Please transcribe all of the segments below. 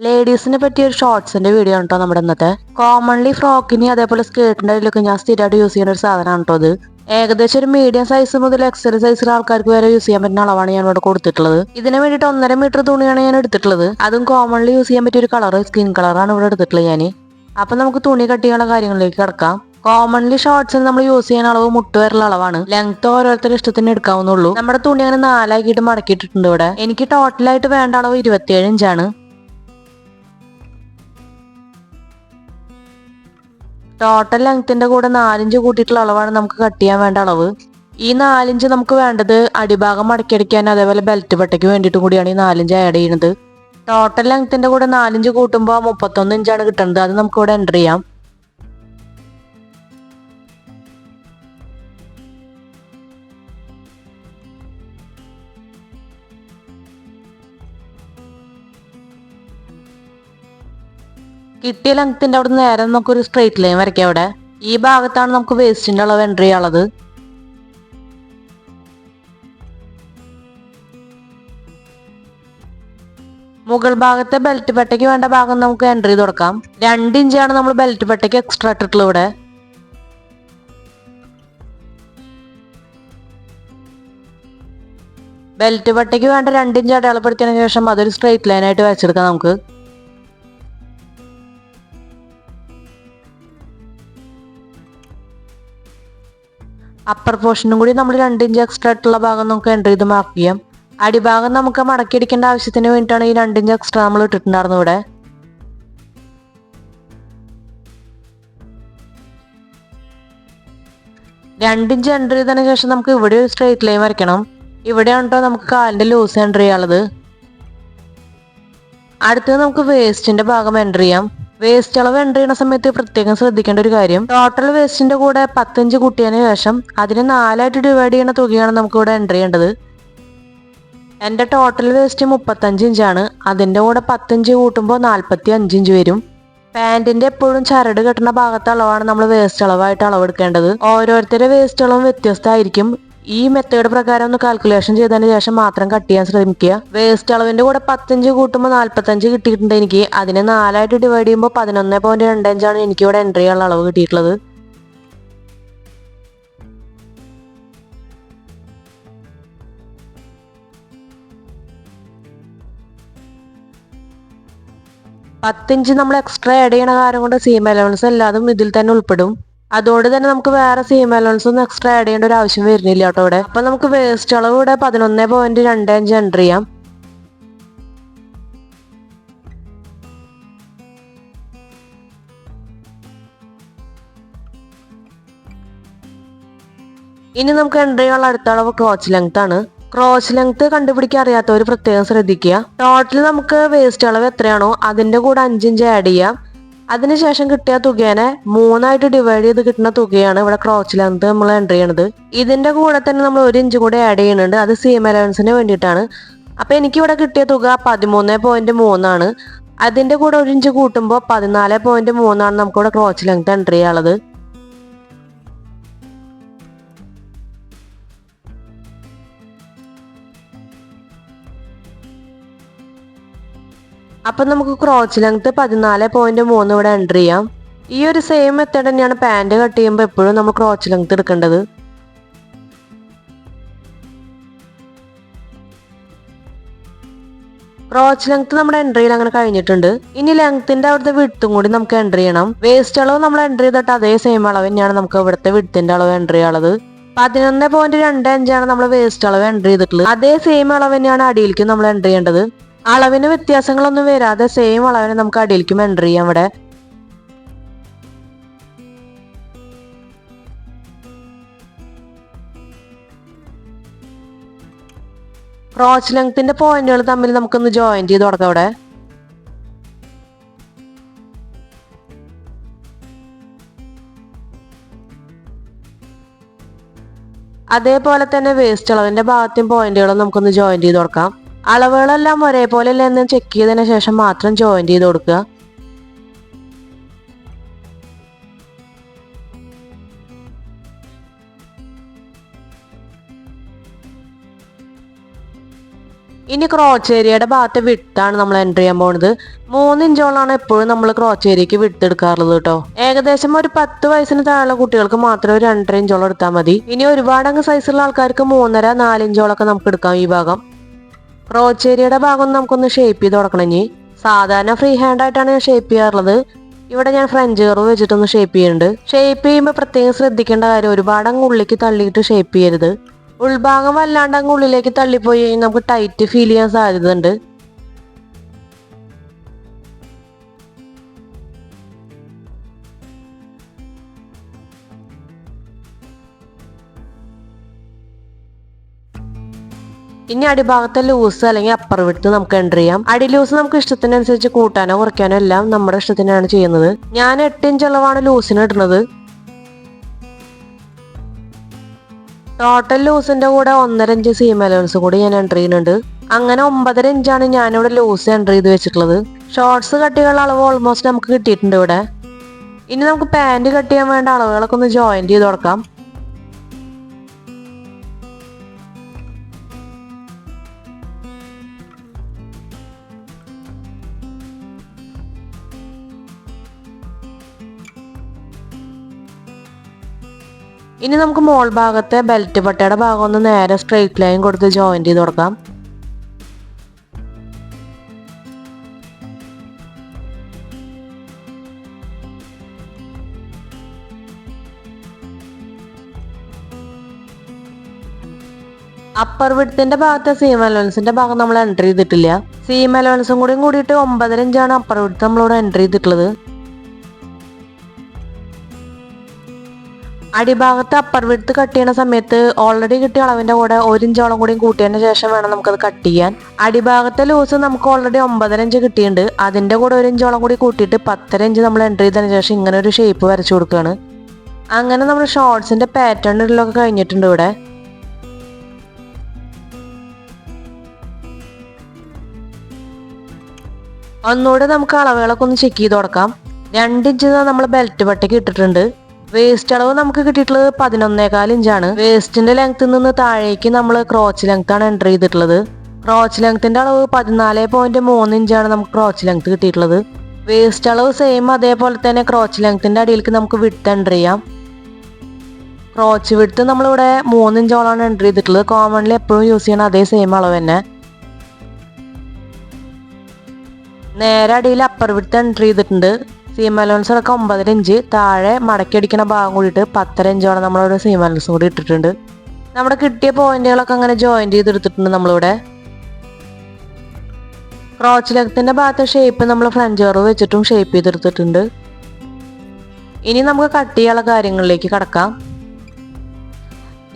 ലേഡീസിനെ പറ്റിയ ഒരു ഷോർട്സിന്റെ വീഡിയോ ആണ് നമ്മുടെ ഇന്നത്തെ. കോമൺലി ഫ്രോക്കിന് അതേപോലെ സ്കേർട്ടിന്റെ അതിലൊക്കെ ഞാൻ സ്ഥിരമായിട്ട് യൂസ് ചെയ്യുന്ന ഒരു സാധനമാണ് കേട്ടോ അത് ഏകദേശം ഒരു മീഡിയം സൈസ് മുതൽ എക്സൽ സൈസിലെ ആൾക്കാർക്ക് വരെ യൂസ് ചെയ്യാൻ പറ്റുന്ന അളവാണ് ഞാൻ ഇവിടെ കൊടുത്തിട്ടുള്ളത്. ഇതിന് വേണ്ടിയിട്ട് ഒന്നര മീറ്റർ തുണിയാണ് ഞാൻ എടുത്തിട്ടുള്ളത്. അതും കോമൺലി യൂസ് ചെയ്യാൻ പറ്റിയ ഒരു കളർ സ്കിൻ കളറാണ് ഇവിടെ എടുത്തിട്ടുള്ളത് ഞാൻ അപ്പൊ നമുക്ക് തുണി കട്ട് ചെയ്യാനുള്ള കാര്യങ്ങളിലേക്ക് കിടക്കാം. കോമൺലി ഷോർട്സിൽ നമ്മൾ യൂസ് ചെയ്യുന്ന അളവ് മുട്ട് വരെയുള്ള അളവാണ്. ലെങ്ത് ഓരോരുത്തരുടെ ഇഷ്ടത്തിന് എടുക്കാവുന്നുള്ളൂ നമ്മുടെ തുണി അങ്ങനെ നാലാക്കിയിട്ട് മടക്കിയിട്ടുണ്ട് ഇവിടെ. എനിക്ക് ടോട്ടലായിട്ട് വേണ്ട അളവ് ഇരുപത്തിയേഴ് ഇഞ്ചാണ് ടോട്ടൽ ലെങ്ത്തിന്റെ കൂടെ നാലിഞ്ച് കൂട്ടിയിട്ടുള്ള അളവാണ് നമുക്ക് കട്ട് ചെയ്യാൻ വേണ്ട അളവ്. ഈ നാലിഞ്ച് നമുക്ക് വേണ്ടത് അടിഭാഗം മടക്കിയടിക്കാൻ അതേപോലെ ബെൽറ്റ് പട്ടയ്ക്ക് വേണ്ടിയിട്ട് കൂടിയാണ് ഈ നാലിഞ്ച് ആഡ് ചെയ്യുന്നത്. ടോട്ടൽ ലെങ്ത്തിന്റെ കൂടെ നാലിഞ്ച് കൂട്ടുമ്പോൾ മുപ്പത്തൊന്ന് ഇഞ്ചാണ് കിട്ടുന്നത്. അത് നമുക്ക് ഇവിടെ എന്റർ ചെയ്യാം. കിട്ടിയ ലെങ്ത്തിന്റെ അവിടെ നേരെ നമുക്കൊരു സ്ട്രെയിറ്റ് ലൈൻ വരയ്ക്കാം അവിടെ. ഈ ഭാഗത്താണ് നമുക്ക് വേസ്റ്റിന്റെ അളവ് എന്റർ ചെയ്യാനുള്ളത്. മുകൾ ഭാഗത്തെ ബെൽറ്റ് പെട്ടയ്ക്ക് വേണ്ട ഭാഗം നമുക്ക് എൻട്രി ചെയ്ത് കൊടുക്കാം. രണ്ട് ഇഞ്ചാണ് നമ്മൾ ബെൽറ്റ് പെട്ടയ്ക്ക് എക്സ്ട്രാ ഇട്ടിട്ടുള്ളത് ഇവിടെ. ബെൽറ്റ് പട്ടയ്ക്ക് വേണ്ട രണ്ട് ഇഞ്ച് അടയാളപ്പെടുത്തിയതിനു ശേഷം അതൊരു സ്ട്രെയിറ്റ് ലൈനായിട്ട് വരച്ചെടുക്കാം നമുക്ക്. അപ്പർ പോർഷനും കൂടി നമ്മൾ രണ്ട് ഇഞ്ച് എക്സ്ട്രാ ആയിട്ടുള്ള ഭാഗം നമുക്ക് എന്റർ ചെയ്ത് മാർക്ക് ചെയ്യാം. അടിഭാഗം നമുക്ക് മടക്കി മടക്കിയടിക്കേണ്ട ആവശ്യത്തിന് വേണ്ടിയിട്ടാണ് ഈ രണ്ട് ഇഞ്ച് എക്സ്ട്രാ നമ്മൾ ഇട്ടിട്ടുണ്ടായിരുന്നു ഇവിടെ. രണ്ട് ഇഞ്ച് എന്റർ ചെയ്തതിന് ശേഷം നമുക്ക് ഇവിടെ ഒരു സ്ട്രെയിറ്റ് ലൈൻ വരയ്ക്കണം. ഇവിടെയാണ് നമുക്ക് കാലിന്റെ ലൂസ് എന്റർ ചെയ്യാനുള്ളത്. അടുത്തത് നമുക്ക് വേസ്റ്റിന്റെ ഭാഗം എന്റർ ചെയ്യാം. വേസ്റ്റ് അളവ് എന്റർ ചെയ്യുന്ന സമയത്ത് പ്രത്യേകം ശ്രദ്ധിക്കേണ്ട ഒരു കാര്യം. ടോട്ടൽ വേസ്റ്റിന്റെ കൂടെ പത്തഞ്ച് കൂട്ടിയതിന് ശേഷം അതിനെ നാലായിട്ട് ഡിവൈഡ് ചെയ്യുന്ന തുകയാണ് നമുക്ക് ഇവിടെ എന്റർ ചെയ്യേണ്ടത്. എന്റെ ടോട്ടൽ വേസ്റ്റ് മുപ്പത്തഞ്ച് ഇഞ്ചാണ് അതിന്റെ കൂടെ പത്തഞ്ച് കൂട്ടുമ്പോൾ നാൽപ്പത്തി അഞ്ച് ഇഞ്ച് വരും പാന്റിന്റെ എപ്പോഴും ചരട് കെട്ടുന്ന ഭാഗത്തെ അളവാണ് നമ്മൾ വേസ്റ്റ് അളവായിട്ട് അളവെടുക്കേണ്ടത്. ഓരോരുത്തരുടെ വേസ്റ്റ് അളവും വ്യത്യസ്തമായിരിക്കും. ഈ മെത്തേഡ് പ്രകാരം ഒന്ന് കാൽക്കുലേഷൻ ചെയ്തതിന് ശേഷം മാത്രം കട്ട് ചെയ്യാൻ ശ്രമിക്കുക. വേസ്റ്റ് അളവിന്റെ കൂടെ പത്തഞ്ച് കൂട്ടുമ്പോൾ നാൽപ്പത്തഞ്ച് കിട്ടിയിട്ടുണ്ട് എനിക്ക്. അതിനെ നാലായിട്ട് ഡിവൈഡ് ചെയ്യുമ്പോൾ പതിനൊന്ന് പോയിന്റ് എനിക്ക് ഇവിടെ എൻട്രി ചെയ്യാനുള്ള അളവ് കിട്ടിയിട്ടുള്ളത്. പത്തിഞ്ച് നമ്മൾ എക്സ്ട്രാ ആഡ് ചെയ്യണ കാര്യം കൊണ്ട് സീം അലവൻസ് എല്ലാതും ഇതിൽ തന്നെ ഉൾപ്പെടും. അതുകൊണ്ട് തന്നെ നമുക്ക് വേറെ സീം അലോൺസ് ഒന്നും എക്സ്ട്രാ ആഡ് ചെയ്യേണ്ട ഒരു ആവശ്യം വരുന്നില്ല കേട്ടോ ഇവിടെ. അപ്പൊ നമുക്ക് വേസ്റ്റ് അളവ് ഇവിടെ പതിനൊന്ന് പോയിന്റ് രണ്ട് അഞ്ച് എന്റർ ചെയ്യാം. ഇനി നമുക്ക് എന്റർ ചെയ്യാനുള്ള അടുത്ത അളവ് ക്രോച്ച് ലെങ്ത് ആണ്. ക്രോച്ച് ലെങ്ത് കണ്ടുപിടിക്കാൻ അറിയാത്തവർ പ്രത്യേകം ശ്രദ്ധിക്കുക. ടോട്ടൽ നമുക്ക് വേസ്റ്റ് അളവ് എത്രയാണോ അതിന്റെ കൂടെ അഞ്ചിഞ്ച് ആഡ് ചെയ്യാം. അതിനുശേഷം കിട്ടിയ തുകേനെ മൂന്നായിട്ട് ഡിവൈഡ് ചെയ്ത് കിട്ടുന്ന തുകയാണ് ഇവിടെ ക്രോച്ച് ലെങ്ത് നമ്മൾ എന്റർ ചെയ്യണത്. ഇതിന്റെ കൂടെ തന്നെ നമ്മൾ ഒരു ഇഞ്ച് കൂടെ ആഡ് ചെയ്യുന്നുണ്ട്. അത് സീം അലവൻസിന് വേണ്ടിയിട്ടാണ്. അപ്പൊ എനിക്ക് ഇവിടെ കിട്ടിയ തുക പതിമൂന്ന് പോയിന്റ് മൂന്നാണ് അതിന്റെ കൂടെ ഒരു ഇഞ്ച് കൂട്ടുമ്പോൾ പതിനാല് പോയിന്റ് മൂന്നാണ് നമുക്കിവിടെ ക്രോച്ച് ലെങ്ത് എന്റർ ചെയ്യാനുള്ളത്. അപ്പൊ നമുക്ക് ക്രോച്ച് ലെങ്ത് പതിനാല് പോയിന്റ് മൂന്ന് ഇവിടെ എന്റർ ചെയ്യാം. ഈ ഒരു സെയിം മെത്തേഡ് തന്നെയാണ് പാന്റ് കട്ട് ചെയ്യുമ്പോൾ എപ്പോഴും നമ്മൾ ക്രോച്ച് ലെങ്ത് എടുക്കേണ്ടത്. ക്രോച്ച് ലെങ്ത് നമ്മുടെ എൻട്രിയിൽ അങ്ങനെ കഴിഞ്ഞിട്ടുണ്ട്. ഇനി ലെങ്ത്തിന്റെ അവിടുത്തെ വിടുത്തും കൂടി നമുക്ക് എൻട്രി ചെയ്യണം. വേസ്റ്റ് അളവ് നമ്മൾ എൻട്രി ചെയ്തിട്ട് അതേ സെയിം അളവ് തന്നെയാണ് നമുക്ക് ഇവിടുത്തെ വിടുത്തിന്റെ അളവ് എൻട്രി ചെയ്യാനുള്ളത്. പതിനൊന്ന് പോയിന്റ് രണ്ട് അഞ്ചാണ് നമ്മൾ വേസ്റ്റ് അളവ് എൻട്രി ചെയ്തിട്ടുള്ളത്. അതേ സെയിം അളവ് തന്നെയാണ് അടിയിലേക്ക് നമ്മൾ എൻട്രി ചെയ്യേണ്ടത്. അളവിന് വ്യത്യാസങ്ങളൊന്നും വരാതെ സെയിം അളവിന് നമുക്ക് അടിയിലേക്കും എന്റർ ചെയ്യാം ഇവിടെ. ക്രോച്ച് ലെങ്ത്തിന്റെ പോയിന്റുകൾ തമ്മിൽ നമുക്കൊന്ന് ജോയിൻ ചെയ്ത് കൊടുക്കാം അവിടെ അതേപോലെ തന്നെ വേസ്റ്റ് അളവിന്റെ ഭാഗത്തെയും പോയിന്റുകളും നമുക്കൊന്ന് ജോയിൻ ചെയ്ത് കൊടുക്കാം. അളവുകളെല്ലാം ഒരേപോലെ എന്ന് ചെക്ക് ചെയ്തതിന് ശേഷം മാത്രം ജോയിൻ ചെയ്ത് കൊടുക്കുക. ഇനി ക്രോച്ച് ഏരിയയുടെ ഭാഗത്തെ വിട്ടാണ് നമ്മൾ എന്റർ ചെയ്യാൻ പോകുന്നത് മൂന്ന് ഇഞ്ചോളാണ് എപ്പോഴും നമ്മൾ ക്രോച്ച് ഏരിയക്ക് വിട്ടെടുക്കാറുള്ളത് കേട്ടോ ഏകദേശം ഒരു പത്ത് വയസ്സിന് താഴെയുള്ള കുട്ടികൾക്ക് മാത്രം ഒരു രണ്ടര ഇഞ്ചോളം എടുത്താൽ മതി. ഇനി ഒരുപാട് അങ്ങ് സൈസുള്ള ആൾക്കാർക്ക് മൂന്നര നാല് ഇഞ്ചോളൊക്കെ നമുക്ക് എടുക്കാം ഈ ഭാഗം. ക്രോച്ച് ഏരിയയുടെ ഭാഗം നമുക്കൊന്ന് ഷേപ്പ് ചെയ്ത് കൊടുക്കണം ഇനി. സാധാരണ ഫ്രീ ഹാൻഡ് ആയിട്ടാണ് ഞാൻ ഷേപ്പ് ചെയ്യാറുള്ളത്. ഇവിടെ ഞാൻ ഫ്രഞ്ച് കർവ് വെച്ചിട്ടൊന്ന് ഷേപ്പ് ചെയ്യുന്നുണ്ട്. ഷേപ്പ് ചെയ്യുമ്പോൾ പ്രത്യേകം ശ്രദ്ധിക്കേണ്ട കാര്യം ഒരുപാട് അങ്ങ് ഉള്ളിലേക്ക് തള്ളിയിട്ട് ഷേപ്പ് ചെയ്യരുത്. ഉൾഭാഗം വല്ലാണ്ട് അങ്ങ് ഉള്ളിലേക്ക് തള്ളിപ്പോയി നമുക്ക് ടൈറ്റ് ഫീൽ ചെയ്യാൻ സാധ്യതയുണ്ട്. ഇനി അടിഭാഗത്തെ ലൂസ് അല്ലെങ്കിൽ അപ്പർ വിട്ട് നമുക്ക് എന്റർ ചെയ്യാം. അടി ലൂസ് നമുക്ക് ഇഷ്ടത്തിനനുസരിച്ച് കൂട്ടാനോ കുറയ്ക്കാനോ എല്ലാം നമ്മുടെ ഇഷ്ടത്തിനാണ് ചെയ്യുന്നത്. ഞാൻ എട്ട് ഇഞ്ച് അളവാണ് ലൂസിന് ഇടുന്നത്. ടോട്ടൽ ലൂസിന്റെ കൂടെ ഒന്നര ഇഞ്ച് സീം അലവൻസ് കൂടി ഞാൻ എന്റർ ചെയ്യുന്നുണ്ട്. അങ്ങനെ ഒമ്പതര ഇഞ്ചാണ് ഞാനിവിടെ ലൂസ് എന്റർ ചെയ്ത് വെച്ചിട്ടുള്ളത്. ഷോർട്സ് കട്ടികളുടെ അളവ് ഓൾമോസ്റ്റ് നമുക്ക് കിട്ടിയിട്ടുണ്ട് ഇവിടെ. ഇനി നമുക്ക് പാന്റ് കട്ട് ചെയ്യാൻ വേണ്ട അളവുകളൊക്കെ ഒന്ന് ജോയിന്റ് ചെയ്ത് കൊടുക്കാം. ഇനി നമുക്ക് മോൾ ഭാഗത്തെ ബെൽറ്റ് പട്ടയുടെ ഭാഗം ഒന്ന് നേരെ സ്ട്രെയിറ്റ് ലൈൻ കൊടുത്ത് ജോയിന്റ് ചെയ്ത് കൊടുക്കാം. അപ്പർ വിഡ്ത്തിന്റെ ഭാഗത്തെ സീം അലോൻസിന്റെ ഭാഗം നമ്മൾ എൻട്രി ചെയ്തിട്ടില്ല. സീം അലോൻസും കൂടിയും കൂടിയിട്ട് ഒമ്പതര ഇഞ്ചാണ് അപ്പർ വിഡ്ത്ത് നമ്മളിവിടെ എൻട്രി ചെയ്തിട്ടുള്ളത്. അടിഭാഗത്ത് അപ്പർ വിടുത്ത് കട്ട് ചെയ്യുന്ന സമയത്ത് ഓൾറെഡി കിട്ടിയ അളവിന്റെ കൂടെ ഒരു ഇഞ്ചോളം കൂടി കൂട്ടിയതിന് ശേഷം വേണം നമുക്കത് കട്ട് ചെയ്യാൻ. അടിഭാഗത്തെ ലൂസ് നമുക്ക് ഓൾറെഡി ഒമ്പതര ഇഞ്ച് കിട്ടിയിട്ടുണ്ട്. അതിന്റെ കൂടെ ഒരു ഇഞ്ചോളം കൂടി കൂട്ടിയിട്ട് പത്തര ഇഞ്ച് നമ്മൾ എൻട്രി ചെയ്തതിന് ശേഷം ഇങ്ങനെ ഒരു ഷേപ്പ് വരച്ചു കൊടുക്കുകയാണ് അങ്ങനെ നമ്മൾ ഷോർട്സിന്റെ പാറ്റേൺ ഇടലൊക്കെ കഴിഞ്ഞിട്ടുണ്ട് ഇവിടെ. ഒന്നുകൂടെ നമുക്ക് അളവുകളൊക്കെ ഒന്ന് ചെക്ക് ചെയ്ത് കൊടുക്കാം. രണ്ട് ഇഞ്ച് നമ്മൾ ബെൽറ്റ് പട്ടിക്ക് ഇട്ടിട്ടുണ്ട്. വേസ്റ്റ് അളവ് നമുക്ക് കിട്ടിയിട്ടുള്ളത് പതിനൊന്നേകാൽ ഇഞ്ചാണ്. വേസ്റ്റിന്റെ ലെങ്ത്തിൽ നിന്ന് താഴേക്ക് നമ്മൾ ക്രോച്ച് ലെങ്ത് ആണ് എന്റർ ചെയ്തിട്ടുള്ളത്. ക്രോച്ച് ലെങ്ത്തിന്റെ അളവ് പതിനാല് പോയിന്റ് മൂന്ന് ഇഞ്ചാണ് നമുക്ക് ക്രോച്ച് ലെങ്ത് കിട്ടിയിട്ടുള്ളത്. വേസ്റ്റ് അളവ് സെയിം അതേപോലെ തന്നെ ക്രോച്ച് ലെങ്ത്തിന്റെ അടിയിലേക്ക് നമുക്ക് വിട്ട് എന്റർ ചെയ്യാം. ക്രോച്ച് വിട്ട് നമ്മളിവിടെ മൂന്ന് ഇഞ്ചോളാണ് എന്റർ ചെയ്തിട്ടുള്ളത്. കോമൺലി എപ്പോഴും യൂസ് ചെയ്യണ അതേ സെയിം അളവ് തന്നെ. നേരെ അടിയിൽ അപ്പർ വിട്ട് എന്റർ ചെയ്തിട്ടുണ്ട്. സീം അലോൺസ് അടക്കം ഇഞ്ച്. താഴെ മടക്കി അടിക്കുന്ന ഭാഗം കൂടിയിട്ട് പത്തര ഇഞ്ചോളം നമ്മളവിടെ സീം അലോൺസും കൂടി ഇട്ടിട്ടുണ്ട്. നമ്മുടെ കിട്ടിയ പോയിന്റുകളൊക്കെ അങ്ങനെ ജോയിന്റ് ചെയ്തെടുത്തിട്ടുണ്ട് നമ്മളിവിടെ. ക്രോച്ച് ലെഗത്തിന്റെ ഭാഗത്തെ ഷേപ്പ് നമ്മൾ ഫ്രഞ്ച് കർവ് വെച്ചിട്ടും ഷേപ്പ് ചെയ്തെടുത്തിട്ടുണ്ട്. ഇനി നമുക്ക് കട്ട് ചെയ്യാനുള്ള കാര്യങ്ങളിലേക്ക് കടക്കാം.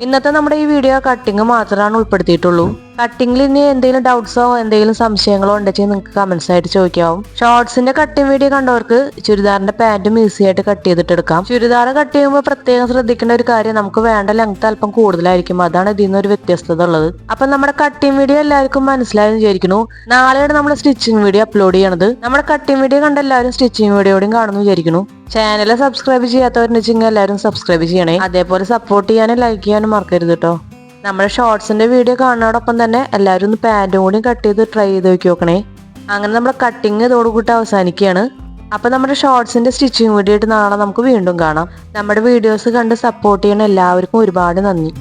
ഇന്നത്തെ നമ്മുടെ ഈ വീഡിയോ കട്ടിങ് മാത്രമാണ് ഉൾപ്പെടുത്തിയിട്ടുള്ളൂ. കട്ടിങ്ങിൽ ഇനി എന്തെങ്കിലും ഡൗട്ട്സോ എന്തെങ്കിലും സംശയങ്ങളോ ഉണ്ടെങ്കിൽ നിങ്ങൾക്ക് കമന്റ്സ് ആയിട്ട് ചോദിക്കാവും. ഷോർട്സിന്റെ കട്ടിങ് വീഡിയോ കണ്ടവർക്ക് ചുരിദാറിന്റെ പാന്റും ഈസി ആയിട്ട് കട്ട് ചെയ്തിട്ട് എടുക്കാം ചുരിദാർ കട്ട് ചെയ്യുമ്പോൾ പ്രത്യേകം ശ്രദ്ധിക്കേണ്ട ഒരു കാര്യം നമുക്ക് വേണ്ട ലെങ്ത് അല്പം കൂടുതലായിരിക്കും. അതാണ് ഇതിൽ നിന്നൊരു വ്യത്യസ്തത ഉള്ളത്. അപ്പൊ നമ്മുടെ കട്ടിങ് വീഡിയോ എല്ലാവർക്കും മനസ്സിലായെന്ന് വിചാരിക്കുന്നു. നാളെയാണ് നമ്മൾ സ്റ്റിച്ചിങ് വീഡിയോ അപ്ലോഡ് ചെയ്യണത്. നമ്മുടെ കട്ടിങ് വീഡിയോ കണ്ട എല്ലാവരും സ്റ്റിച്ചിങ് വീഡിയോയും കാണുന്നു വിചാരിക്കുന്നു. ചാനൽ സബ്സ്ക്രൈബ് ചെയ്യാത്തവരുണ്ടെങ്കിൽ എല്ലാവരും സബ്സ്ക്രൈബ് ചെയ്യണേ. അതേപോലെ സപ്പോർട്ട് ചെയ്യാനും ലൈക്ക് ചെയ്യാനും മറക്കരുത് കേട്ടോ നമ്മുടെ ഷോർട്സിന്റെ വീഡിയോ കാണുന്നതോടൊപ്പം തന്നെ എല്ലാവരും ഒന്ന് പാന്റും കൂടി കട്ട് ചെയ്ത് ട്രൈ ചെയ്ത് നോക്കി നോക്കണേ. അങ്ങനെ നമ്മുടെ കട്ടിങ് ഇതോടുകൂട്ടി അവസാനിക്കുകയാണ്. അപ്പൊ നമ്മുടെ ഷോർട്സിന്റെ സ്റ്റിച്ചിങ് വീഡിയോ ആയിട്ട് നാളെ നമുക്ക് വീണ്ടും കാണാം. നമ്മുടെ വീഡിയോസ് കണ്ട് സപ്പോർട്ട് ചെയ്യുന്ന എല്ലാവർക്കും ഒരുപാട് നന്ദി.